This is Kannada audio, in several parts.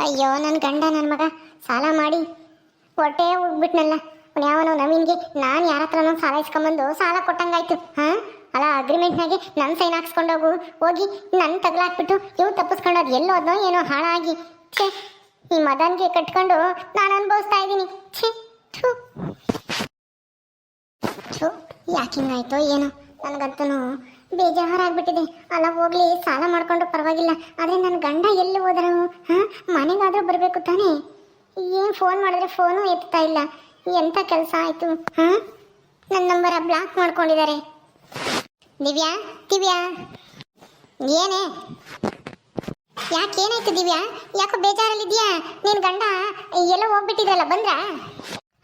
ಅಯ್ಯೋ ನನ್ನ ಗಂಡ ನನ್ನ ಮಗ, ಸಾಲ ಮಾಡಿ. ಹೊಟ್ಟೆ ಹೋಗ್ಬಿಟ್ನಲ್ಲ ಯಾವನೋ ನವೀನ್ಗೆ, ನಾನು ಯಾರ ಹತ್ರನೋ ಸಾಲ ಇಸ್ಕೊಂಬಂದು ಸಾಲ ಕೊಟ್ಟಂಗಾಯ್ತು. ಹಾ? ಅಲ್ಲ ಅಗ್ರಿಮೆಂಟ್ನಾಗೆ ನನ್ನ ಸೈನ್ ಹಾಕ್ಸ್ಕೊಂಡೋಗು ಹೋಗಿ. ನನ್ನ ತಗಲಾಕ್ಬಿಟ್ಟು ಇವು ಎಲ್ಲೋ ಎಲ್ಲೋದ್ನೋ ಏನೋ ಹಾಳಾಗಿ. ಛೇ, ಈ ಮದನ್ಗೆ ಕಟ್ಕೊಂಡು ನಾನು ಅನುಭವಿಸ್ತಾ ಇದ್ದೀನಿ. ಛೇ, ಥೂ. ಥೂ ಯಾಕೆ ಹಿಂಗಾಯ್ತೋ ಏನೋ. ನನಗಂತೂ ಬೇಜಾರಾಗ್ಬಿಟ್ಟಿದೆ. ಅಲ್ಲ, ಹೋಗ್ಲಿ, ಸಾಲ ಮಾಡ್ಕೊಂಡು ಪರವಾಗಿಲ್ಲ. ಆದರೆ ನನ್ನ ಗಂಡ ಎಲ್ಲಿ ಹೋದರು? ಹಾಂ? ಮನೆಗಾದ್ರೂ ಬರಬೇಕು ತಾನೇ? ಏನು ಫೋನ್ ಮಾಡಿದ್ರೆ ಫೋನು ಎತ್ತಾ ಇಲ್ಲ. ಎಂಥ ಕೆಲಸ ಆಯಿತು? ಹಾಂ? ನನ್ನ ನಂಬರ ಬ್ಲಾಕ್ ಮಾಡ್ಕೊಂಡಿದ್ದಾರೆ. ದಿವ್ಯಾ? ದಿವ್ಯಾ? ಏನೇ? ಯಾಕೆ ಏನಾಯ್ತು ದಿವ್ಯಾ? ಯಾಕೋ ಬೇಜಾರಲ್ಲಿದ್ಯಾ ನಿನ್ ಗಂಡ ಎಲ್ಲೋ ಹೋಗ್ಬಿಟ್ಟಿದ್ರಲ್ಲ, ಬಂದ್ರಾ?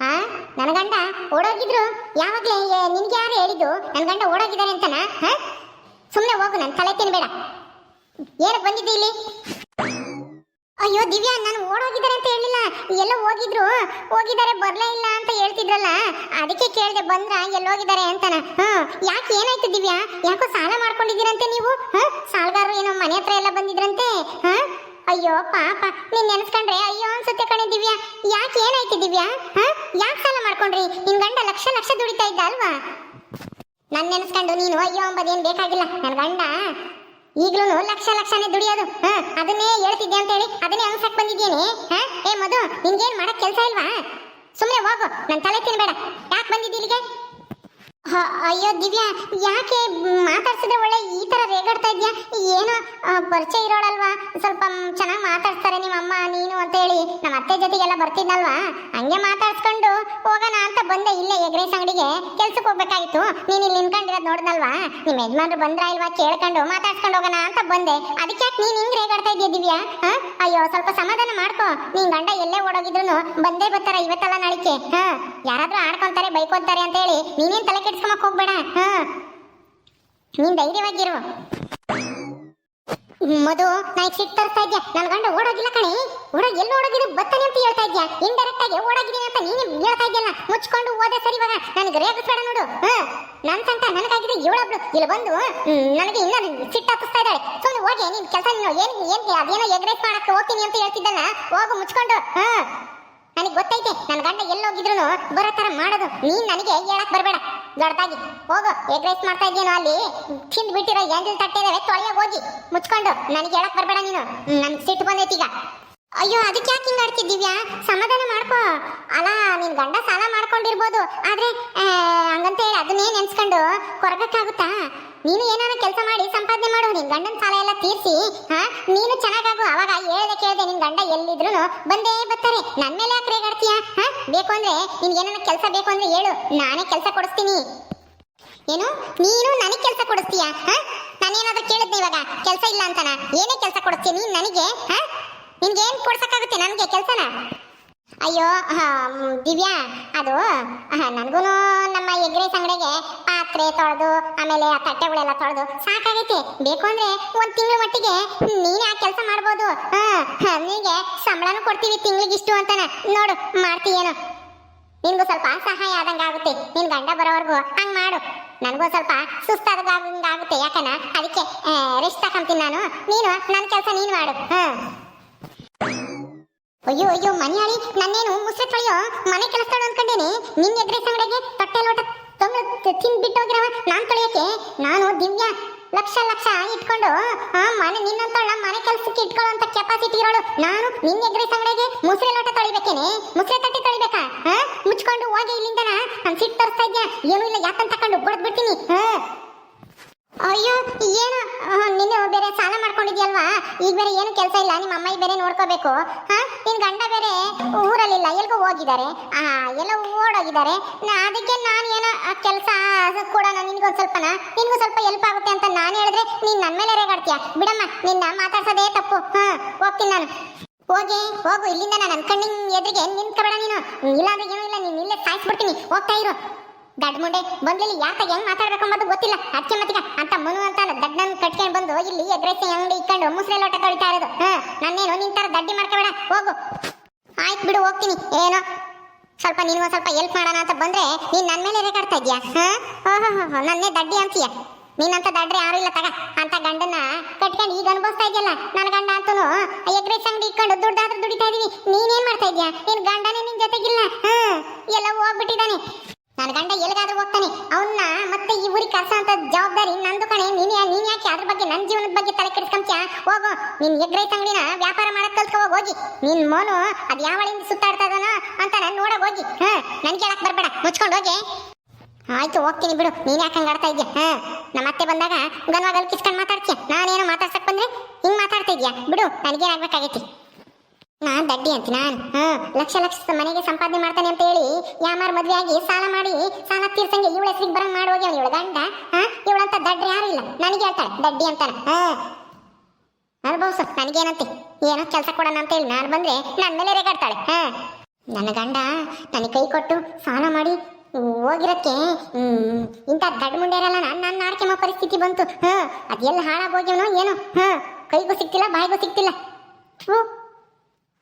ಆ? ನನ್ನ ಗಂಡ ಓಡೋಗಿದ್ರು, ಯಾವಾಗ್ಲೇ ನಿನ್ಗೆ ಯಾರು ಹೇಳಿದ್ದು? ನನ್ನ ಗಂಡ ಓಡೋಗಿದ್ದಾರೆ ಅಂತನಾ? ಹಾ? ಸುಮ್ಮನೆ ಹೋಗು ನನ್ನ ತಲೆ ತಿನ್ಬೇಡ. ಏನಕ್ಕೆ ಬಂದಿದ್ದು ಇಲ್ಲಿ? ಅಯ್ಯೋ, ದಿವ್ಯಾ, ನಾನು ಓಡೋಗಿದ್ದಾರೆ ಅಂತ ಹೇಳಿಲ್ಲ. ಎಲ್ಲ ಹೋಗಿದ್ರು, ಹೋಗಿದ್ದಾರೆ, ಬರ್ಲೇ ಇಲ್ಲ ಅಂತ ಹೇಳ್ತಿದ್ರಲ್ಲ. ಅದಕ್ಕೆ ಕೇಳಿದೆ, ಬಂದ್ರ ಎಲ್ಲೋಗಿದ್ದಾರೆ ಅಂತನ? ಹಾ, ಯಾಕೆ ಏನಾಯ್ತು ದಿವ್ಯಾ? ಯಾಕೋ ಸಾಲ ಮಾಡ್ಕೊಂಡಿದ್ದೀರಂತೆ ನೀವು? ಹಾ, ಸಾಲಗಾರರು ಏನೋ ಮನೆ ಹತ್ರ ಎಲ್ಲ ಬಂದಿದ್ರಂತೆ? ಹಾ? ಅಯ್ಯೋ, ಪಾಪ, ನೀನ್ ಕಣೆ ದಿವ್ಯಾ? ಯಾಕೆ ಏನಾಯ್ತು ಹಾ? ಯಾಕೆ ಸಾಲ ಮಾಡ್ಕೊಂಡ್ರಿ? ನಿನ್ ಗಂಡ ಲಕ್ಷ ಲಕ್ಷ ದುಡಿತಾ ಇದ್ದ ಅಲ್ವಾ? ನನ್ ನೆನೆಸ್ಕೊಂಡು ನೀನು, ಅಯ್ಯೋ, ಅಂಬದೇನ್ ಬೇಕಾಗಿಲ್ಲ. ನನ್ನ ಗಂಡ ಈಗ್ಲೂ ಲಕ್ಷ ಲಕ್ಷನೇ ದುಡಿಯೋದು. ಹಾ, ಅದನ್ನೇ ಹೇಳ್ತಿದ್ದೆ ಅಂತ ಹೇಳಿ ಅದನ್ನೇ ಅನ್ಸಕ್ ಬಂದಿದ್ದೀನಿ ಹಾ? ಏ, ಮಧು, ನಿಂಗೇನ್ ಮಾಡಕ್ ಕೆಲಸ ಇಲ್ವಾ? ಸುಮ್ಮನೆ ಹೋಗು. ನನ್ ತಲೆ ತಿನ್ಬೇಡ. ಯಾಕೆ ಬಂದಿದ್ದೀ ಇಲ್ಲಿಗೆ? ಅಯ್ಯೋ ದಿವ್ಯಾ, ಯಾಕೆ ಮಾತಾಡ್ಸಿದ್ರೆ ಒಳ್ಳೆ ಈ ತರ ರೇಗಾಡ್ತಾ ಇದ್ಯಾ? ಏನೋ ಪರಿಚಯ ಇರೋಳಲ್ವಾ? ಸ್ವಲ್ಪ ಚೆನ್ನಾಗಿ ಮಾತಾಡ್ಸ್ತಾರೆ ನಿಮ್ಮ ಅಮ್ಮ ನೀನು ಅಂತ ಹೇಳಿ. ನಮ್ಮ ಅತ್ತೆ ಜೊತೆಗೆಲ್ಲ ಬರ್ತಿದ್ನಲ್ವಾ? ಹಂಗೆ ಮಾತಾಡ್ಸ್ಕೊಂಡು ಹೋಗೋಣ ಅಂತ ಬಂದೆ ಇಲ್ಲೇ ಎಗ್ರೇಸ್ ಅಂಗಡಿಗೆ ಕೆಲ್ಸಕ್ಕೆ ಹೋಗ್ಬೇಕಾಗಿತ್ತು. ನೀನು ಇಲ್ಲಿ ನಿನ್ಕೊಂಡಿರೋದು ನೋಡ್ದಲ್ವಾ? ನಿಮ್ಮ ಯಜಮಾನ್ರು ಬಂದ್ರಾ ಇಲ್ವಾ ಕೇಳ್ಕೊಂಡು ಮಾತಾಡ್ಸ್ಕೊಂಡು ಹೋಗೋಣ ಅಂತ ಬಂದೆ. ಅದಕ್ಕೆ ಯಾಕೆ ನೀನು ಹಿಂಗ್ ರೇಗಾಡ್ತಾ ಇದ್ಯಾ ದಿವ್ಯಾ? ಅಯ್ಯೋ, ಸ್ವಲ್ಪ ಸಮಾಧಾನ ಮಾಡ್ಕೋ. ನೀನ್ ಗಂಡ ಎಲ್ಲೇ ಓಡೋಗಿದ್ರು ಬಂದೇ ಬರ್ತಾರ ಇವತ್ತಲ್ಲ ನಾಳಿಕೆ. ಹ? ಯಾರಾದ್ರೂ ಆಡ್ಕೊಂತಾರೆ, ಬೈಕೊಂತಾರೆ ಅಂತ ಹೇಳಿ ನೀನೇನ್ ತಲೆ ಕೆಡ್ಸ್ಕೊಳಕ್ ಹೋಗ್ಬೇಡ, ಹ. ನೀನ್ ಧೈರ್ಯವಾಗಿರು. ಮಧು, ನಾ ಸಿಟ್ ತರ್ತಾ ಇದ್ಯಾ? ನನ್ ಗಂಡ ಓಡೋಗಿಲ್ಲ ಕಣೆ. ಓಡೋಗಿ ಎಲ್ಲಿ ಓಡೋಗಿದ್ರೆ ಬತ್ತನೆ ಅಂತ ಹೇಳ್ತಾ ಇದ್ಯಾ? ಇಂಡೈರೆಕ್ಟ್ ಆಗಿ ಓಡೋಗಿದ್ದೀನಿ ಅಂತ ನೀನು ಹೇಳ್ತಾ ಇದ್ಯಲ್ಲ? ಮುಚ್ಕೊಂಡು ಹೋದೆ ಸರಿ ಇವಾಗ. ನನಗೆ ರೇಗಿಸ್ಬೇಡ ನೋಡು, ಹ. ನನ್ ಸಂತ ನನಗಾಗಿದೆ ಇವಳೊಬ್ಳು. ಇಲ್ಲಿ ಬಂದು ನನಗೆ ಇನ್ನ ಸಿಟ್ಟು ಹತ್ತಿಸ್ತಾ ಇದ್ದಾಳೆ. ಸುಮ್ಮನೆ ಹೋಗಿ, ನಿನ್ ಕೆಲಸ ನೀನು ಏನ್ ಏನ್ ಅದೇನೋ ಎಗ್ರೆಸ್ ಮಾಡಕ್ಕೆ ಹೋಗ್ತೀನಿ ಅಂತ ಹೇಳ್ತಿದ್ದಲ್ಲ? ಹೋಗು, ಮುಚ್ಕೊಂಡು, ಹ. ನನಗೆ ಗೊತ್ತೈತೆ. ನನ್ನ ಗಂಡ ಎಲ್ಲೋಗಿದ್ರು ಬರೋ ತರ ಮಾಡೋದು. ನೀನ್ ನನಗೆ ಹೇಳಕ್ ಬರಬೇಡ. ದೊಡ್ಡದಾಗಿ. ಹೋಗು. ಎಗ್ ರೈಸ್ ಮಾಡ್ತಾ ಇದ್ದೀನೋ ಅಲ್ಲಿ? ತಿಂದು ಬಿಟ್ಟಿರೋ ಎಂಜಲ್ ತಟ್ಟೆ ತೊಳೆಯೋಗಿ ಹೋಗಿ ಮುಚ್ಕೊಂಡು. ನನಗೆ ಹೇಳಕ್ ಬರಬೇಡ ನೀನು. ನನ್ಗೆ ಸಿಟ್ಟು ಬಂದೈತಿ ಈಗ ಅಯ್ಯೋ, ಅದಕ್ಕೆ ಯಾಕೆ ಹಿಂಗ್ ಆಡ್ತಿದ್ದೀವ್ಯಾ? ಸಮಾಧಾನ ಮಾಡ್ಕೋ. ಅಲ್ಲ, ನಿನ್ ಗಂಡ ಸಾಲ ಮಾಡ್ಕೊಂಡಿರ್ಬೋದು. ಆದ್ರೆ ಹಂಗಂತ ಹೇಳಿ ಅದನ್ನೇ ನೆನ್ಸ್ಕೊಂಡು ಕೊರಗಕ್ಕಾಗುತ್ತಾ? ನೀನು ಏನಾರ ಕೆಲಸ ಮಾಡಿ ಸಂಪಾದನೆ ಮಾಡು. ನಿನ್ ಗಂಡನ ಸಾಲ ಎಲ್ಲ ತೀರಿಸಿ ಹಾ ನೀನು ಚೆನ್ನಾಗಾಗು. ಅವಾಗ ಹೇಳ್ದೆ ಕೇಳ್ದೆ ನಿನ್ ಗಂಡ ಎಲ್ಲಿದ್ರು ಬಂದೇ ಬರ್ತಾರೆ. ನನ್ನ ಮೇಲೆ ಯಾಕೆ ರೇಗಾಡ್ತೀಯ ಹಾ ಬೇಕು ಅಂದ್ರೆ ನಿನ್ಗೆ ಏನಾರ ಕೆಲಸ ಬೇಕು ಅಂದ್ರೆ ಹೇಳು. ನಾನೇ ಕೆಲಸ ಕೊಡಿಸ್ತೀನಿ. ಏನು? ನೀನು ನನಗೆ ಕೆಲಸ ಕೊಡಿಸ್ತೀಯಾ? ಹಾ ನಾನೇನಾದ್ರೂ ಕೇಳಿದ್ದೆ ಇವಾಗ? ಕೆಲಸ ಇಲ್ಲ ಅಂತನ? ಏನೇ ಕೆಲಸ ಕೊಡಿಸ್ತೀಯ ನೀನ್ ನನಗೆ ಹಾ ನಿನ್ಗೆ ಏನ್ ಕೊಡ್ಸಕ್ಕಾಗುತ್ತೆ ನನಗೆ ಕೆಲಸನ? ಅಯ್ಯೋ ದಿವ್ಯಾ, ಅದು ನನಗೂ ನಮ್ಮ ಎಗ್ರೆ ಅಂಗಡಿಗೆ ಪಾತ್ರೆ ತೊಳೆದು, ಆಮೇಲೆ ಆ ತಟ್ಟೆಗಳೆಲ್ಲ ತೊಳೆದು ಸಾಕಾಗೈತೆ. ಬೇಕು ಅಂದ್ರೆ ಒಂದ್ ತಿಂಗಳ ಮಟ್ಟಿಗೆ ನೀನೇ ಆ ಕೆಲಸ ಮಾಡ್ಬೋದು. ನಿನಗೆ ಸಂಬಳನೂ ಕೊಡ್ತೀವಿ ತಿಂಗಳಿಗಿಷ್ಟು ಅಂತಾನ. ನೋಡು, ಮಾಡ್ತೀಯೇನು. ನಿನ್ಗೂ ಸ್ವಲ್ಪ ಸಹಾಯ ಆದಂಗೆ ಆಗುತ್ತೆ. ನಿನ್ ಗಂಡ ಬರೋವರೆಗೂ ಹಂಗ್ ಮಾಡು. ನನಗೂ ಸ್ವಲ್ಪ ಸುಸ್ತಾದಂಗೆ ಆಗುತ್ತೆ ಯಾಕನ? ಅದಕ್ಕೆ ರೆಸ್ಟ್ ತಕೊಂತೀನಿ ನಾನು. ನೀನು ನನ್ನ ಕೆಲಸ ನೀನು ಮಾಡು. ಹಾ. ಅಯ್ಯೋ ಅಯ್ಯೋ, ಮನೆಯಾಳಿ, ನನ್ನೇನು ಮುಸ್ರೆ ತೊಳೆಯೋ ಮನೆ ಕೆಲಸದಳು ಅನ್ಕೊಂಡೇನೆ? ನಿನ್ನ ಎಗ್ರೆ ಸಂಗಡಿಗೆ ತಟ್ಟೆ ಲೋಟ ತೊಂದು ಬಿಟ್ಟೋಗಿರವ ನಾನ್ ತೊಳೆಯಕ್ಕೆ? ನಾನು ದಿವ್ಯ ಲಕ್ಷ ಲಕ್ಷ ಇಟ್ಕೊಂಡು, ಆ ಮನೆ ನಿನ್ನಂತಳ ಮನೆ ಕೆಲಸಕ್ಕೆ ಇಟ್ಕೊಳ್ಳೋಂತ ಕೆಪಾಸಿಟಿ ಇರೋಳು ನಾನು ನಿನ್ನ ಎಗ್ರೆ ಸಂಗಡಿಗೆ ಮುಸ್ರೆ ಲೋಟ ತೊಳಿಬೇಕೇನೆ? ಮುಸ್ರೆ ತಟ್ಟೆ ತೊಳಿಬೇಕಾ? ಮುಚ್ಕೊಂಡು ಹೋಗಿ ಇಲ್ಲಿಂದ ನಾನು ಸಿಟ್ಟು ತರಿಸ್ತಾ ಇದ್ಯಾ? ಏನೂ ಇಲ್ಲ, ಯಾಕಂತ ತಕೊಂಡು ಬಿಡ್ತೀನಿ. ಹಾ ಅಯ್ಯೋ, ಏನು? ನಿನ್ನೆ ನೀನು ಬೇರೆ ಸಾಲ ಮಾಡ್ಕೊಂಡಿದ್ಯಲ್ವಾ? ಈಗ ಬೇರೆ ಏನು ಕೆಲಸ ಇಲ್ಲ, ನಿಮ್ಮ ಅಮ್ಮ ಬೇರೆ ನೋಡ್ಕೋಬೇಕು. ಹಾ, ನಿನ್ ಗಂಡ ಬೇರೆ ಊರಲ್ಲಿಲ್ಲ, ಎಲ್ಗೋ ಹೋಗಿದ್ದಾರೆ. ಆ, ಎಲ್ಲ ಓಡೋಗಿದ್ದಾರೆ. ನಾ- ಅದಕ್ಕೆ ನಾನು ಏನೋ ಕೆಲಸ ಕೂಡ ನಿನ್ಗೊಂದು ಸ್ವಲ್ಪನ? ನಿನ್ಗೂ ಸ್ವಲ್ಪ ಹೆಲ್ಪ್ ಆಗುತ್ತೆ ಅಂತ ನಾನು ಹೇಳಿದ್ರೆ ನೀನು ನನ್ನ ಮೇಲೆ ರೇಗಾಡ್ತೀಯ? ಬಿಡಮ್ಮ, ನಿನ್ನ ಮಾತಾಡ್ಸೋದೇ ತಪ್ಪು. ಹಾ, ಹೋಗ್ತೀನಿ ನಾನು. ಹೋಗಿ, ಹೋಗು, ಇಲ್ಲಿಂದ ನಾನು ಅನ್ಕಂಡಿಂಗ್ ಎದುರಿಗೆ ನಿಂತ್ಕೊಬೇಡ ನೀನು. ಇಲ್ಲಾಂದ್ರೆ ಏನೂ ಇಲ್ಲ, ನೀನು ಇಲ್ಲೇ ಸಾಯಿಸ್ಬಿಡ್ತೀನಿ. ಹೋಗ್ತಾ ಇರು. ದಡ್ ಮುಂಡೆ ಬಂದಿಲ್ಲಿ ಯಾಕ ಹೆಂಗ್ ಮಾತಾಡ್ಬೇಕು ಅನ್ನೋದು ಗೊತ್ತಿಲ್ಲ. ಅಚ್ಚೆ ಮತ್ತಿಗ ಅಂತ ಮನು ಅಂತ ದಡ್ಡನ್ ಕಟ್ಕೊಂಡ್ ಬಂದು ಇಲ್ಲಿ ಎಗ್ರೆಸಿ ಅಂಗಡಿ ಇಟ್ಕೊಂಡು ಮುಸ್ರೆ ಲೋಟ ತೊಳಿತಾ ಇರೋದು. ಹಾ ನನ್ನೇನು ತರ ದಡ್ಡಿ ಮಾಡ್ಕೋಬೇಡ, ಹೋಗು. ಆಯ್ತು ಬಿಡು, ಹೋಗ್ತೀನಿ. ಏನೋ? ಸ್ವಲ್ಪ ನೀನು ಸ್ವಲ್ಪ ಹೆಲ್ಪ್ ಮಾಡೋಣ ಅಂತ ಬಂದ್ರೆ ನೀನ್ ನನ್ ಮೇಲೆ ರೇಗಾಡ್ತಾ ಇದ್ಯಾ ಹಾ? ಓಹೋ ನನ್ನೇ ದಡ್ಡಿ ಅಂತೀಯ. ನೀನಂತ ದಡ್ರೆ ಯಾರು ಇಲ್ಲ ತಗ. ಅಂತ ಗಂಡನ ಕಟ್ಕೊಂಡು ಈಗ ಅನುಭವಿಸ್ತಾ ಇದೆಯಲ್ಲ ನನ್ನ ಗಂಡ ಅಂತೂ ಎಗ್ರೆಸ್ ಅಂಗಡಿ ಇಟ್ಕೊಂಡು ದುಡ್ಡಾದ್ರೂ ದುಡಿತಾ ಇದೀವಿ ನೀನೇನ್ ಮಾಡ್ತಾ ಇದ್ಯಾ ನಿನ್ ಗಂಡನೇ ನಿನ್ ಜೊತೆಗಿಲ್ಲ. ಹ್ಮ್ ಎಲ್ಲ ಹೋಗ್ಬಿಟ್ಟಿದ್ದಾನೆ. ನನ್ನ ಗಂಡ ಎಲ್ಲಿಗಾದ್ರೂ ಹೋಗ್ತಾನೆ. ಅವನ್ನ ಮತ್ತೆ ಈ ಊರಿಗೆ ಕರ್ಸೋಂತ ಜವಾಬ್ದಾರಿ ನಂದು ಕಣೆ. ನೀನ್ ನೀನ್ ಯಾಕೆ ಅದ್ರ ಬಗ್ಗೆ ನನ್ನ ಜೀವನದ ಬಗ್ಗೆ ತಲೆ ಕೆಡಿಸ್ಕೊಂತ್ಯಾ? ಹೋಗು. ನಿನ್ ಎಗ್ ಅಂಗಡಿನ ವ್ಯಾಪಾರ ಮಾಡಕ್ ಕಲ್ತ್ಕೋ, ಹೋಗಿ. ನಿನ್ ಮೋನು ಅದ್ ಯಾವಳಿಂದ ಸುತ್ತಾಡ್ತಾ ಇದಾನ ಅಂತ ನಾನು ನೋಡಕ್ ಹೋಗಿ. ಹಾ, ನನ್ ಕೇಳಕ್ ಬರ್ಬೇಡ. ಮುಚ್ಕೊಂಡು ಹೋಗಿ. ಆಯ್ತು, ಹೋಗ್ತೀನಿ ಬಿಡು. ನೀನ್ ಯಾಕೆ ಹಂಗ ಆಡ್ತಾ ಇದ್ಯಾ? ಹಾ ನಮ್ಮ ಅತ್ತೆ ಬಂದಾಗ ಗನ್ವಾಗಲ್ ಕಿಸ್ಕೊಂಡ್ ಮಾತಾಡ್ತೀಯ? ನಾನೇನೋ ಮಾತಾಡ್ಸಕ್ ಬಂದ್ರೆ ಹಿಂಗ್ ಮಾತಾಡ್ತಾ ಇದ್ಯಾ? ಬಿಡು, ನನಗೇನಾಗ್ಬೇಕಾಗೈತಿ. ನಾನ್ ದಡ್ಡಿ ಅಂತ ನಾನು? ಹ್ಮ್ ಲಕ್ಷ ಲಕ್ಷ ಮನೆಗೆ ಸಂಪಾದನೆ ಮಾಡ್ತಾನೆ ಅಂತ ಹೇಳಿ ಯಾಮಾರ್ ಮದ್ವೆ ಆಗಿ ಸಾಲ ಮಾಡಿ, ಸಾಲ ತೀರ್ಸಂಗೆ ಇವಳ ಹೆಸರಿಗೆ ಬರಂಗ್ ಮಾಡಿ ಹೋಗ್ಯಾವ ಇವಳ ಗಂಡ? ಹಾ, ಇವಳಂತ ದಡ್ಡ್ರ ಯಾರು ಇಲ್ಲ? ನನಗೆ ಹೇಳ್ತಾಳೆ, ದಡ್ಡಿ ಅಂತಾನೆ. ಹಾ. ಸರ್ ನನಗೇನಂತೆ? ಏನೋ ಕೆಲಸ ಕೊಡೋಣ ಅಂತ ಹೇಳಿ ನಾನು ಬಂದ್ರೆ ನನ್ನ ಮೇಲೆ ರೇಗಾಡ್ತಾಳೆ. ಹಾ. ನನ್ನ ಗಂಡ ನನಗೆ ಕೈ ಕೊಟ್ಟು ಸಾಲ ಮಾಡಿ ಹೋಗಿರಕ್ಕೆ ಇಂಥ ದಡ್ ಮುಂಡೆರಲ್ಲ ನಾನು ನನ್ನ ಆಡ್ಕೆಮ ಪರಿಸ್ಥಿತಿ ಬಂತು. ಹ, ಅದೆಲ್ಲ ಹಾಳಾಗೋಗ್ಯವನೋ ಏನೋ? ಹ, ಕೈಗೂ ಸಿಕ್ತಿಲ್ಲ ಬಾಯಿಗೂ ಸಿಕ್ತಿಲ್ಲ ಥು.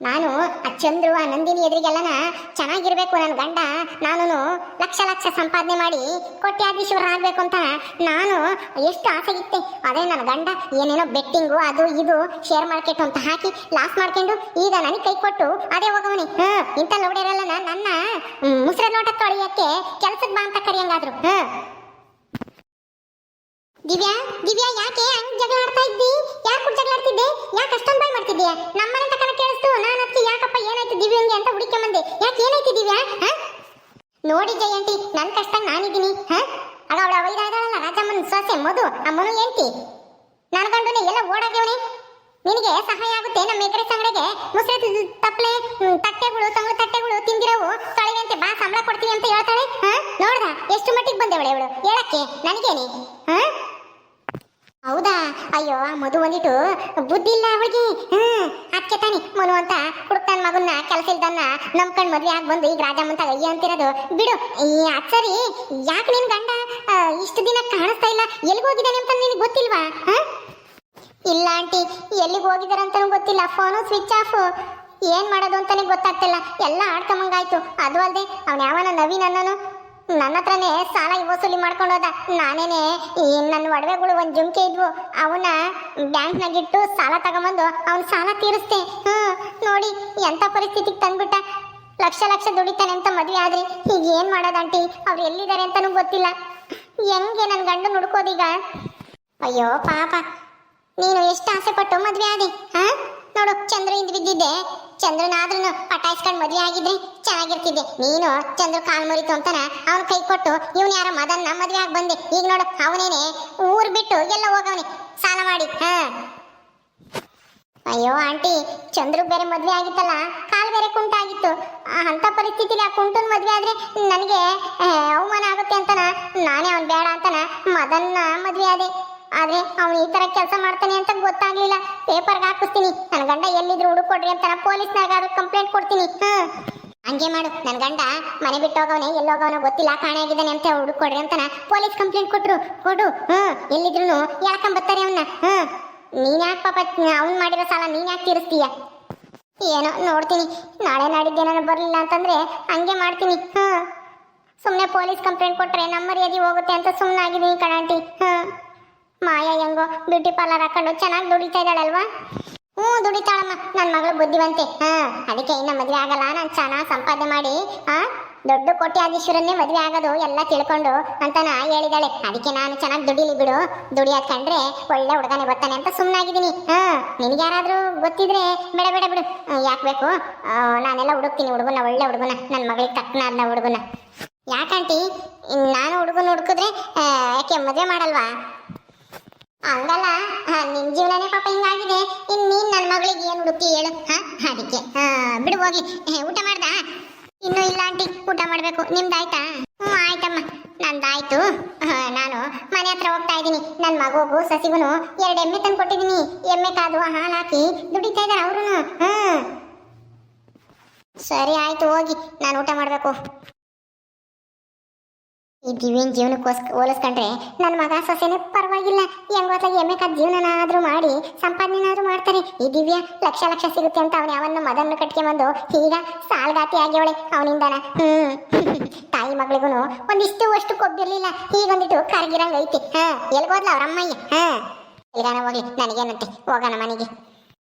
ನಾನು ಆ ಚಂದ್ರು, ಆ ನಂದಿನಿ ಎದುರಿಗೆಲ್ಲನ ಚೆನ್ನಾಗಿರ್ಬೇಕು ನನ್ನ ಗಂಡ. ನಾನು ಲಕ್ಷ ಲಕ್ಷ ಸಂಪಾದನೆ ಮಾಡಿ ಕೋಟ್ಯಾಧೀಶ್ವರ ಆಗ್ಬೇಕು ಅಂತ ನಾನು ಎಷ್ಟು ಆಸೆ ಇತ್ತೆ ಅದೇ ನನ್ನ ಗಂಡ ಏನೇನೋ ಬೆಟ್ಟಿಂಗು ಅದು ಇದು ಶೇರ್ ಮಾರ್ಕೆಟ್ ಅಂತ ಹಾಕಿ ಲಾಸ್ ಮಾಡ್ಕೊಂಡು ಈಗ ನನಗೆ ಕೈ ಕೊಟ್ಟು ಅದೇ ಹೋಗವನಿ. ಹ, ಇಂಥ ನನ್ನ ಮುಸ್ರೆ ನೋಟ ತೊಳೆಯಕ್ಕೆ ಕೆಲ್ಸಕ್ಕೆ ಬಾ ಅಂತ ಕರಿಯಂಗಾದ್ರು. ಹ. ದಿವ್ಯಾ ದಿವ್ಯಾ, ಯಾಕೆ ಹಂಗ್ ಜಗಳ ಆಡ್ತಾ ಇದ್ದಿ? ಯಾಕೆ ಜಗಳ ಆಡ್ತಿದ್ದೆ? ಯಾಕೆ ಅಷ್ಟೊಂದು ಬಾಯ್ ಮಾಡ್ತಿದ್ದೆ ನಮ್ಮನೆ ತಕನ ಕೇಳಿಸ್ತು ನಾನು ಅದಕ್ಕೆ ಯಾಕಪ್ಪ ಏನಾಯ್ತು ದಿವ್ಯಂಗೆ ಅಂತ ಹುಡುಕಿ ಬಂದೆ. ಯಾಕೆ ಏನಾಯ್ತು ದಿವ್ಯಾ? ಹ? ನೋಡಿ ಜಯಂತಿ ನನ್ನ ಕಷ್ಟ ನಾನಿದ್ದೀನಿ. ಹ? ಆಗ ಅವಳ ವೈದಾದಳಲ್ಲ ರಾಜಮ್ಮನ ಸೊಸೆ, ಮಧು, ಆ ಮನು ಏಂತಿ ನನ್ನ ಗಂಡನೇ ಎಲ್ಲ ಓಡಾಗ್ಯವನೇ ನಿನಗೆ ಸಹಾಯ ಆಗುತ್ತೆ ನಮ್ಮ ಎಕರೆ ಸಂಗಡೆಗೆ. ಮುಸ್ರೆ ತಪ್ಪಲೆ ತಟ್ಟೆಗಳು, ತಂಗಳು ತಟ್ಟೆಗಳು ತಿಂದಿರವು. ತೊಳೆವಂತೆ ಬಾ, ಸಂಬಳ ಕೊಡ್ತೀನಿ ಅಂತ ಹೇಳ್ತಾಳೆ. ಹ? ನೋಡ್ದ, ಎಷ್ಟು ಮಟ್ಟಿಗೆ ಬಂದವಳೆ ಅವಳು? ಹೇಳಕ್ಕೆ, ನನಗೇನೆ. ಹ? ಹೌದಾ? ಅಯ್ಯೋ ಆ ಮಧು ಬಂದಿಟ್ಟು ಬುದ್ಧಿ ಇಲ್ಲ ಅವಳಿಗೆ ಹ್ಮ್ ಅದಕ್ಕೆ ತಾನೆ. ಮನು ಅಂತ ಹುಡುಕ್ತಾನ ಮಗನ್ನ, ಕೆಲಸ ಇಲ್ದನ್ನ ನಂಬ್ಕೊಂಡ್ ಮದ್ವೆ ಆಗಿ ಬಂದು ಈಗ ರಾಜಮ್ಮಂತ ಅಯ್ಯ ಅಂತಿರೋದು. ಬಿಡು ಈ ಅಚ್ಚರಿ ಯಾಕೆ ನಿನ್ ಗಂಡ ಇಷ್ಟು ದಿನ ಕಾಣಿಸ್ತಾ ಇಲ್ಲ? ಎಲ್ಲಿಗೆ ಹೋಗಿದ್ದಾನೆ ಅಂತ ನಿನಗೆ ಗೊತ್ತಿಲ್ವಾ? ಇಲ್ಲ ಆಂಟಿ, ಎಲ್ಲಿಗೆ ಹೋಗಿದಾರೆ ಅಂತಾನೂ ಗೊತ್ತಿಲ್ಲ. Phone switch off. ಏನ್ ಮಾಡೋದು ಅಂತಾನೆ ಗೊತ್ತಾಗ್ತಿಲ್ಲ. ಎಲ್ಲ ಆಡ್ಕೊಂಬಂಗಾಯ್ತು. ಅದು ಅಲ್ಲದೆ ಅವನ ಯಾವನ ನವೀನ್ ಅನ್ನೋನು ನನ್ನ ಹತ್ರನೇ ಸಾಲ ವಸೂಲಿ ಮಾಡ್ಕೊಂಡು ಹೋದ. ನಾನೇನೆ ಈ ನನ್ನ ಒಡವೆಗಳು ಒಂದು ಜುಮ್ಕೆ ಇದ್ವು. ಅವನ್ನ ಬ್ಯಾಂಕ್ನಾಗಿಟ್ಟು ಸಾಲ ತಗೊಂಬಂದು ಅವ್ನ ಸಾಲ ತೀರಿಸ್ತೆ ಹ್ಞೂ ನೋಡಿ ಎಂತ ಪರಿಸ್ಥಿತಿಗೆ ತಂದ್ಬಿಟ್ಟ. ಲಕ್ಷ ಲಕ್ಷ ದುಡಿತಾನೆ ಅಂತ ಮದುವೆ ಆದ್ರಿ ಈಗ ಏನ್ ಮಾಡೋದು ಆಂಟಿ? ಅವ್ರು ಎಲ್ಲಿದ್ದಾರೆ ಅಂತಾನೂ ಗೊತ್ತಿಲ್ಲ. ಹೆಂಗೆ ನನ್ನ ಗಂಡು ನುಡ್ಕೋದೀಗ ಅಯ್ಯೋ, ಪಾಪ. ನೀನು ಎಷ್ಟು ಆಸೆ ಪಟ್ಟು ಮದ್ವೆ ಆದಿ, ಹಾ? ನೋಡು, ಚಂದ್ರ ಹಿಂದ್ ಬಿದ್ದಿದ್ದೆ. ಚಂದ್ರನಾದ್ರೂ ಪಟಾಯಿಸ್ಕೊಂಡು ಮದ್ವೆ ಆಗಿದ್ರೆ ಚೆನ್ನಾಗಿರ್ತಿದ್ದೆ. ನೀನು ಚಂದ್ರ ಕಾಲ್ ಮುರಿತು ಅಂತಾನ ಅವನ ಕೈ ಕೊಟ್ಟು ಇವನ್ ಯಾರ ಮದನ್ನ ಮದ್ವೆ ಆಗಿ ಬಂದೆ. ಈಗ ನೋಡು ಅವನೇನೆ ಊರ್ ಬಿಟ್ಟು ಎಲ್ಲ ಹೋಗವನೆ. ಸಾಲ ಮಾಡಿ ಹಾ. ಅಯ್ಯೋ ಆಂಟಿ ಚಂದ್ರು ಬೇರೆ ಮದ್ವೆ ಆಗಿತ್ತಲ್ಲ ಕಾಲ್ ಬೇರೆ ಕುಂಟ ಆಗಿತ್ತು ಆ, ಅಂತ ಪರಿಸ್ಥಿತಿಲಿ ಆ ಕುಂಟನ್ ಮದ್ವೆ ಆದ್ರೆ ನನಗೆ ಅವಮಾನ ಆಗುತ್ತೆ ಅಂತನ? ನಾನೇ ಅವ್ನ್ ಬೇಡ ಅಂತನ? ಮದನ್ನ ಮದ್ವೆ ಆದೆ. ಆದ್ರೆ ಅವನು ಈ ತರ ಕೆಲಸ ಮಾಡ್ತಾನೆ ಅಂತ ಗೊತ್ತಾಗ್ಲಿಲ್ಲ. ಪೇಪರ್ಗೆ ಹಾಕಿಸ್ತೀನಿ. ನನ್ನ ಗಂಡ ಎಲ್ಲಿದ್ರು ಹುಡುಕೊಡ್ರಿ ಅಂತ ಪೊಲೀಸ್ನಾಗ ಕಂಪ್ಲೇಂಟ್ ಕೊಡ್ತೀನಿ. ಹ್ಮ್. ಹಂಗೆ ಮಾಡು. ನನ್ನ ಗಂಡ ಮನೆ ಬಿಟ್ಟು ಹೋಗವನೆ ಎಲ್ಲೋಗವನ ಗೊತ್ತಿಲ್ಲ ಕಾಣೆಯಾಗಿದ್ದಾನೆ ಅಂತ ಹುಡುಕೊಡ್ರಿ ಅಂತನ ಪೊಲೀಸ್ ಕಂಪ್ಲೇಂಟ್ ಕೊಟ್ರು. ಕೊಡು. ಹ್ಮ್. ಎಲ್ಲಿದ್ರು ಬರ್ತಾರೆ ಅವನ್ನ ಹ್ಮ್. ನೀನ್ ಯಾಕೆ ಪಾಪ ಅವ್ನು ಮಾಡಿರೋ ಸಾಲ ನೀನ್ ಯಾಕೆ ತೀರಿಸ್ತೀಯ? ಏನೋ ನೋಡ್ತೀನಿ. ನಾಳೆ ನಾಡಿದ್ದೇನೋ ಬರಲಿಲ್ಲ ಅಂತಂದ್ರೆ ಹಂಗೆ ಮಾಡ್ತೀನಿ. ಹ್ಞೂ ಸುಮ್ಮನೆ ಪೊಲೀಸ್ ಕಂಪ್ಲೇಂಟ್ ಕೊಟ್ರೆ ನಮ್ಮ ಮರ್ಯಾದೆ ಹೋಗುತ್ತೆ ಅಂತ ಸುಮ್ಮನೆ ಆಗಿದ್ದೀನಿ ಕಣಾಂಟಿ ಹಾ ಮಾಯಾ ಹೆಂಗೋ ಬ್ಯೂಟಿ ಪಾರ್ಲರ್ ಹಾಕೊಂಡು ಚೆನ್ನಾಗಿ ದುಡಿತಾ ಇದ್ದಾಳಲ್ವಾ? ಹ್ಞೂ, ದುಡಿತಾಳಮ್ಮ. ನನ್ನ ಮಗಳು ಬುದ್ಧಿವಂತೆ. ಹಾ, ಅದಕ್ಕೆ ಇನ್ನ ಮದುವೆ ಆಗಲ್ಲ. ನಾನು ಚೆನ್ನಾಗಿ ಸಂಪಾದನೆ ಮಾಡಿ ಹಾ ದೊಡ್ಡ ಕೋಟ್ಯಾಧೀಶ್ವರನ್ನೇ ಮದುವೆ ಆಗೋದು ಎಲ್ಲ ತಿಳ್ಕೊಂಡು ಅಂತ ನಾ ಹೇಳಿದಾಳೆ. ಅದಕ್ಕೆ ನಾನು ಚೆನ್ನಾಗಿ ದುಡಿಲಿ ಬಿಡು. ದುಡಿಯೋದ್ ಕಂಡ್ರೆ ಒಳ್ಳೆ ಹುಡುಗನೇ ಬರ್ತಾನೆ ಅಂತ ಸುಮ್ಮನಾಗಿದ್ದೀನಿ ಹಾ, ನಿನಗೆ ಯಾರಾದರೂ ಗೊತ್ತಿದ್ರೆ ಬೇಡ ಬೇಡ ಬಿಡು. ಯಾಕೆ ಬೇಕು? ನಾನೆಲ್ಲ ಹುಡುಕ್ತೀನಿ ಹುಡುಗನ ಒಳ್ಳೆ ಹುಡುಗನ ನನ್ನ ಮಗಳಿಗೆ ತಕ್ಕನಾದ ಹುಡುಗನ ಯಾಕಂಟಿ ನಾನು ಹುಡುಗನ ಹುಡುಕಿದ್ರೆ ಯಾಕೆ ಮದುವೆ ಮಾಡಲ್ವಾ? ಹಂಗಲ್ಲ. ನಿನ್ ಜೀವನನೇ ಪಾಪ ಹಿಂಗಾಗಿದೆ. ಇನ್ ನೀನ್ ನನ್ನ ಮಗಳಿಗೆ ಏನ್ ಹುಡುಕಿ ಹೇಳು? ಹಾ, ಅದಕ್ಕೆ. ಬಿಡು, ಹೋಗಿ. ಊಟ ಮಾಡ್ದಾ? ಇನ್ನೂ ಇಲ್ಲ, ಆಂಟಿ. ಊಟ ಮಾಡ್ಬೇಕು. ನಿಮ್ದಾಯ್ತಾ ಹ್ಞೂ ಆಯ್ತಮ್ಮ. ನಂದಾಯ್ತು. ನಾನು ಮನೆ ಹತ್ರ ಹೋಗ್ತಾ ಇದ್ದೀನಿ. ನನ್ನ ಮಗುಗೂ ಸಸಿಗೂ ಎರಡು ಎಮ್ಮೆ ತಂದು ಕೊಟ್ಟಿದ್ದೀನಿ. ಎಮ್ಮೆ ಕಾದು ಹಾಲು ಹಾಕಿ ದುಡಿತಾ ಇದ್ದಾರೆ ಅವರು ಹ್ಮ್. ಸರಿ, ಆಯ್ತು, ಹೋಗಿ. ನಾನು ಊಟ ಮಾಡ್ಬೇಕು. ಈ ದಿವ್ಯನ್ ಜೀವನಕ್ಕೋಸ್ಕ, ಹೋಲಿಸ್ಕೊಂಡ್ರೆ ನನ್ನ ಮಗ ಸೊಸೆನೇ ಪರವಾಗಿಲ್ಲ. ಹೆಂಗೋತ್ಲಾಗಿ ಎಮ್ಮೆ ಕದ್ ಜೀವನನಾದ್ರೂ ಮಾಡಿ, ಸಂಪಾದನೆನಾದ್ರೂ ಮಾಡ್ತಾರೆ ಈ ದಿವ್ಯ ಲಕ್ಷ ಲಕ್ಷ ಸಿಗುತ್ತೆ ಅಂತ ಅವನು ಯಾವನ್ನ ಮದನ್ನು ಕಟ್ಕೊಂಬಂದು ಈಗ ಸಾಲ್ಗಾತಿ ಆಗ್ಯವಳೆ ಅವನಿಂದನ. ಹ್ಮ್. ತಾಯಿ ಮಗಳಿಗೂ ಒಂದಿಷ್ಟು ಅಷ್ಟು ಕೊಬ್ಬಿರ್ಲಿಲ್ಲ. ಈಗೊಂದಿಟ್ಟು ಕರ್ಗಿರಂಗ್ ಐತಿ ಹಾ, ಎಲ್ಗೋದ್ಲ ಅವ್ರ ಅಮ್ಮಯ್ಯ? ಹಾ. ಎಲ್ಗಾನ ಹೋಗ್ಲಿ ನನಗೇನಂತೆ? ಹೋಗೋಣ ಮನೆಗೆ.